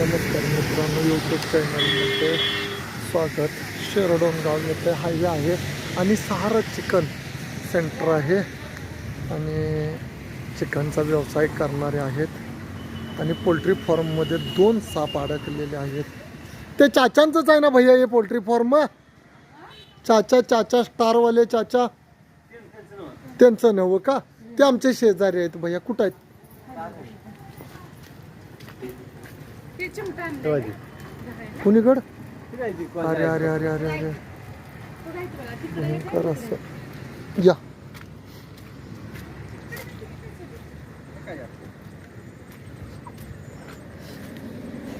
नमस्कार मित्रांनो यूट्यूब चॅनलमध्ये स्वागत. शेरडोनगाव येथे हायवे आहे आणि सहारा चिकन सेंटर आहे. आणि चिकनचा व्यवसाय करणारे आहेत. आणि पोल्ट्री फॉर्ममध्ये दोन साप अडकलेले आहेत. ते चाचांचंच आहे ना भैया हे पोल्ट्री फॉर्म चाचा चाचा स्टारवाले चाचा. त्यांचं नवं का? ते आमचे शेजारी आहेत भैया. कुठं आहेत? ते चिमटा आणलंय. शिवाजी कुणीकड? अरे अरे अरे अरे अरे. बघायचं बघा, तिकडे भयंकर असं. या.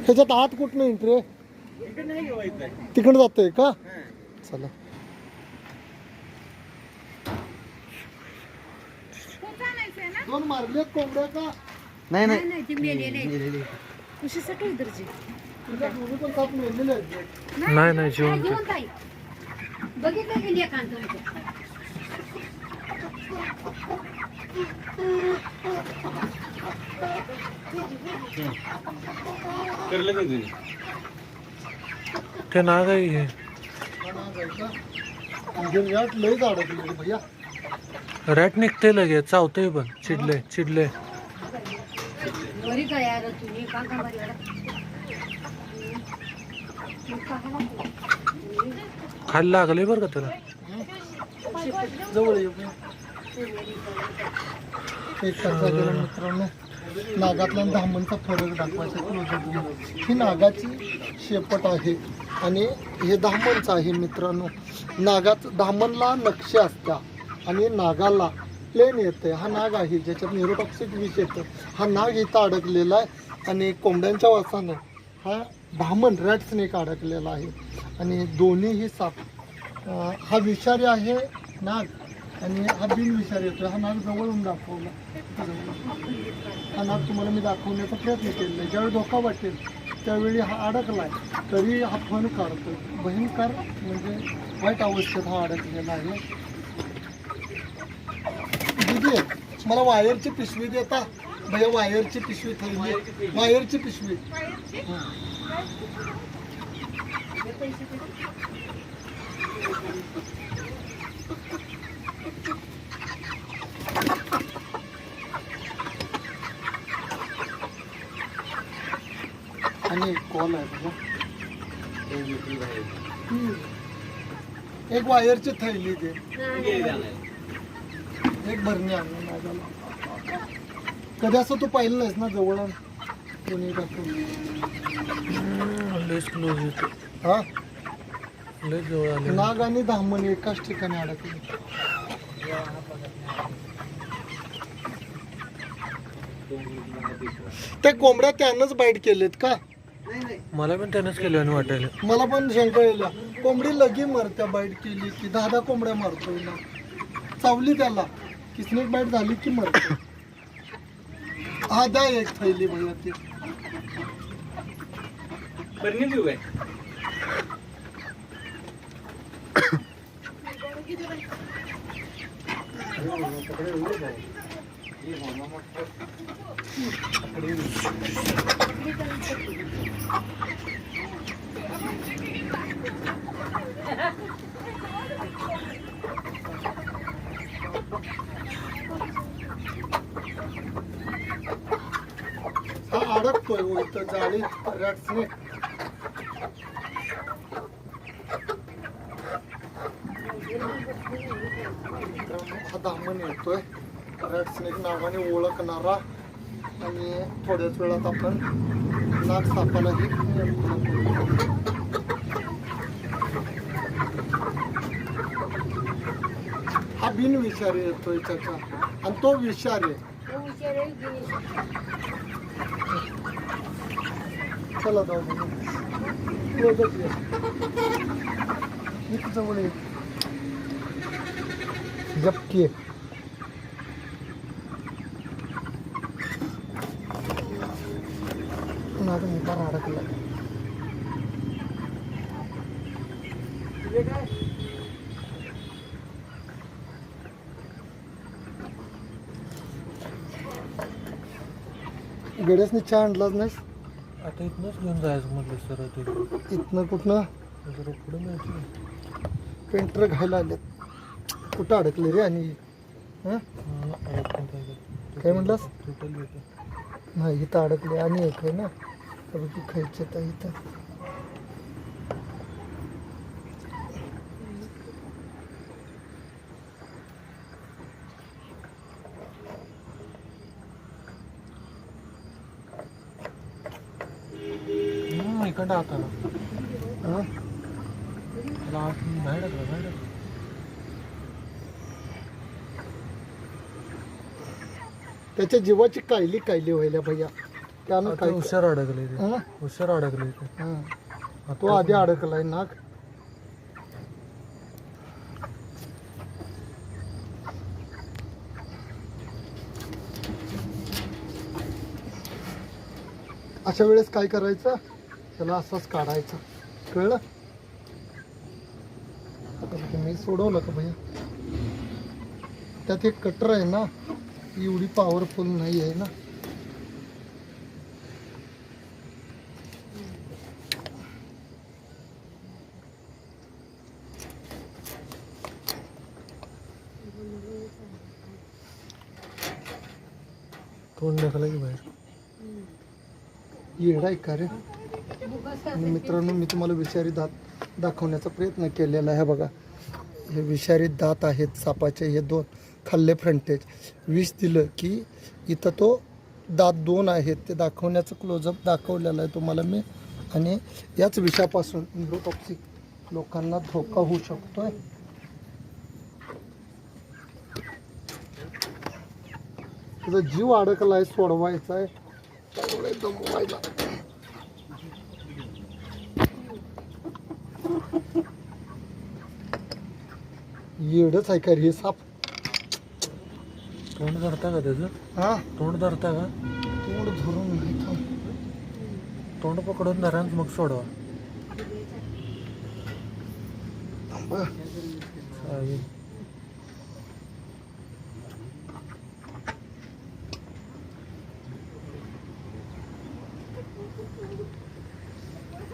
ह्याच्यात आत कुठनं एंट्री आहे? नाही घेवायचं तिकडं जातंय का? चला. खूप आणायचंय ना? दोन मारले कोंबड्या का? नाही नाही नाही ती मेलेली कशीसाठी नाही, नाही, बघितलं गेली एकांत तुम्ही? ते नाग आहे. हे. रॅट निघते लगेच चावतंय पण. चिडले चिडले बरी काय यार तुम्ही? का का बरी वाला? खाली लागले बरं का त्याला? जवळ येऊ एक कसा गेला मित्रांनो नागातला आणि धामणचा फरक दाखवायचा ही नागाची शेपट आहे आणि हे धामणचं आहे मित्रांनो. नागात धामणला नक्षी असत्या आणि नागाला प्लेन येते हा नाग आहे ज्याच्यात न्यूरोटॉक्सिक विष येतं. हा नाग इथं अडकलेला आहे आणि कोंबड्यांच्या वासानं हा भामन रॅट स्नेक अडकलेला आहे. आणि दोन्हीही साप हा विषारी आहे नाग आणि हा बिनविषारी येतो हा नाग जवळून दाखवला. हा नाग तुम्हाला मी दाखवण्याचा प्रयत्न केलेला आहे. ज्यावेळी धोका वाटेल त्यावेळी हा अडकलाय तरी हा फण काढतो भयंकर म्हणजे वाईट अवस्थेत हा अडकलेला आहे. दिदी मला वायरची पिशवी देता? भैया वायरची पिशवी थैली वायरची पिशवी. आणि कॉल आहे बघा. एक वायरची थैली दे. एक भरणी आणून माझ्याला कधी असं तू पाहिलं नाहीस ना जवळ कोणी टाकून लेस क्लोज येतो हा? लेस जवळ आले. नाग आणि धामण एकाच ठिकाणी अडकले. त्या कोंबड्या त्यानंच बाईट केलेत का? मला पण त्यानंच केलं आणि वाटायला. मला पण शंका येईल कोंबडी लगी मरत्या बाईट केली की दहा दहा कोंबड्या मारतोय ना. चावली त्याला. की स्नेक बाईट झाली की मरते. हा द्या एक थैली भैया ती. बरणी देऊ काय हा अडकतोय हो इथं जाळी रॅट हा दामन येतोय. रॅट स्नेक नावाने ओळखणारा. आणि थोड्याच वेळात आपण नाक सापालाही हा बिन विषारी येतोय त्याचा. आणि तो विषारी चला जाऊ बघू. क्लोजअप घे. इथं जवळ ये. झपकी आहे. नाग अडकला गड्यासनी चहा आणलाच नाहीस आता इथनंच घेऊन जायचं म्हटलं सर ते. इथनं कुठनं? जरा पुढे मिळते पेंटर घायला आलेत. कुठं अडकले रे आणि? हं? काय म्हणलास? टोटल नाही इथं अडकले आणि एक आहे ना. तर ती खायचे तर इथं. इकडं आता हं? बाहेर बाहेर त्याच्या जीवाची कायली कायली व्हायला भैया. त्यानं काय हुशार अडकले हं? हुशार अडकले ते. हं. तो आधी अडकलाय नाग अशा वेळेस काय करायचं? त्याला असंच काढायचं. कळलं? मी सोडवलं का भैया? त्यात एक कटर आहे ना एवढी पॉवरफुल नाही आहे ना. तोंड टाकलं की बाहेर? येडा आहे का रे? आणि मित्रांनो मी तुम्हाला विषारी दात दाखवण्याचा प्रयत्न केलेला आहे बघा. हे विषारी दात आहेत सापाचे हे दोन खाल्ले फ्रंटेज विष दिलं की इथं तो दात दोन आहेत ते दाखवण्याचं क्लोजअप दाखवलेलं आहे तुम्हाला मी. आणि याच विषापासून न्यूरोटॉक्सिक लोकांना धोका होऊ शकतोय. तुझा जीव आहे सोडवायचा आहे त्यामुळे दमवायला. येडच आहे का रे हे साप तोंड धरता का त्याचं हा तोंड धरता का तोंड धरून नाही थांब. तोंड पकडून धरा आणि मग सोडवा थांब. चालेल.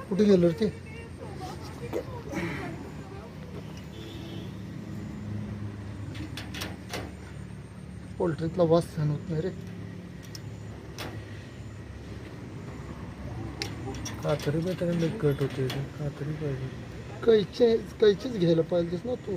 कुठे गेलो रे ते पोल्ट्रीतला वास सहन होत नाही रे कातरी बेतरी कट होते. कातरी पाहिजे कैचे कैचीच घ्यायला पाहिजेस ना तू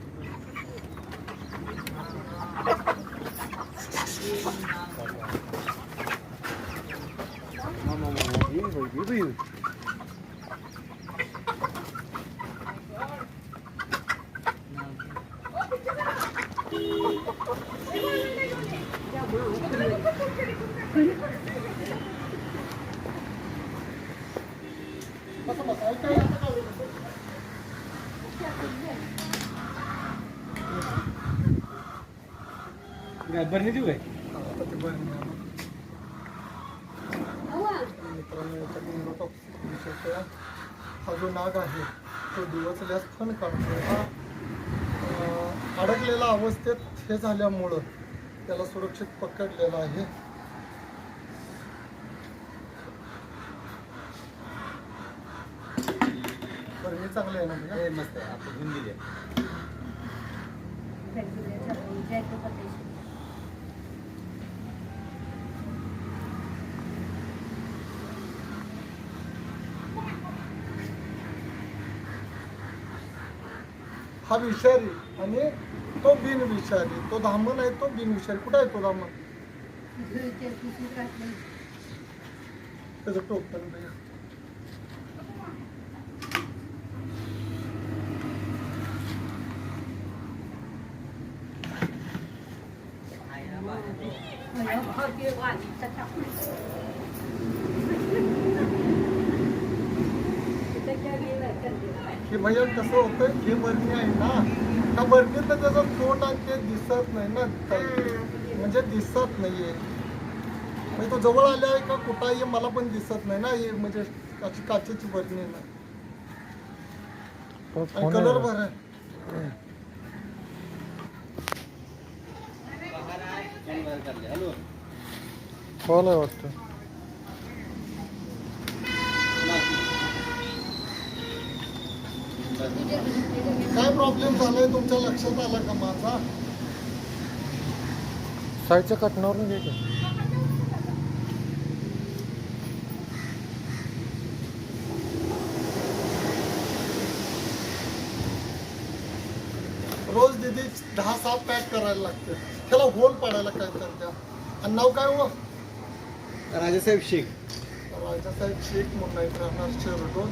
Gak berani juga ya? हा जो नाग आहे तो दिवसल्यास फण काढतो हा अं, अडकलेला अवस्थेत हे झाल्यामुळं त्याला सुरक्षित पकडलेला आहे. बरं हे चांगलं आहे ना भैया? हे मस्त आहे आपण घेऊन दिली हा विषारी आणि तो बिनविषारी. तो धामण आहे तो बिनविषारी. कुठं आहे तो धामण. त्याचं टोपण बघा. मला भावते वालीचा टाकून. त्याच्या गेला हे भैया कसं होतं हे बरणी आहे ना त्या बरणीतलं त्याचं तोंड आणि ते दिसत नाही ना. म्हणजे दिसत नाहीये. म्हणजे तो जवळ आले आहे का कुठं आहे मला पण दिसत नाही ना हे म्हणजे अशी काचेची बरणी आहे ना. फोन कलर आहे. भर आहे. हॅलो कॉल आहे वाटतं. काय प्रॉब्लेम झालाय तुमच्या लक्षात आला का माझा? साईडच्या कटनावरून घे का. रोज दिदी दहा सहा पॅक करायला लागते. त्याला होल पाडायला काय तर त्या आणि नाव काय हो? राजासाहेब शेख. राजासाहेब शेख म्हणून आहे राहणार शेरडोन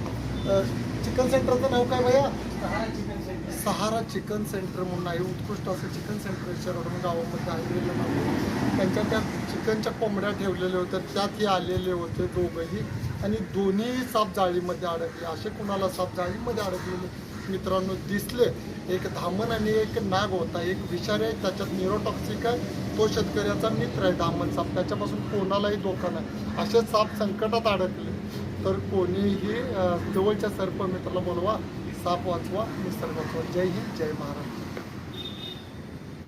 चिकन सेंटरचं नाव काय भैया? सहारा चिकन सेंटर म्हणून आहे. उत्कृष्ट असं चिकन सेंटर आहे. गावामध्ये आलेलं त्यांच्या त्या चिकनच्या कोंबड्या ठेवलेल्या होत्या. त्यात हे आलेले होते दोघंही. आणि दोन्ही साप जाळीमध्ये अडकले. असे कुणाला साप जाळीमध्ये अडकलेले मित्रांनो दिसले. एक धामण आणि एक नाग होता. एक विषारी आहे त्याच्यात निरोटॉक्सिक आहे. तो शेतकऱ्याचा मित्र आहे धामण साप. त्याच्यापासून कोणालाही धोका नाही. असे साप संकटात अडकले. तर कोणीही जवळच्या सर्प मित्राला बोलवा साप वाचवा निसर्ग वाचवा. जय हिंद जय महाराज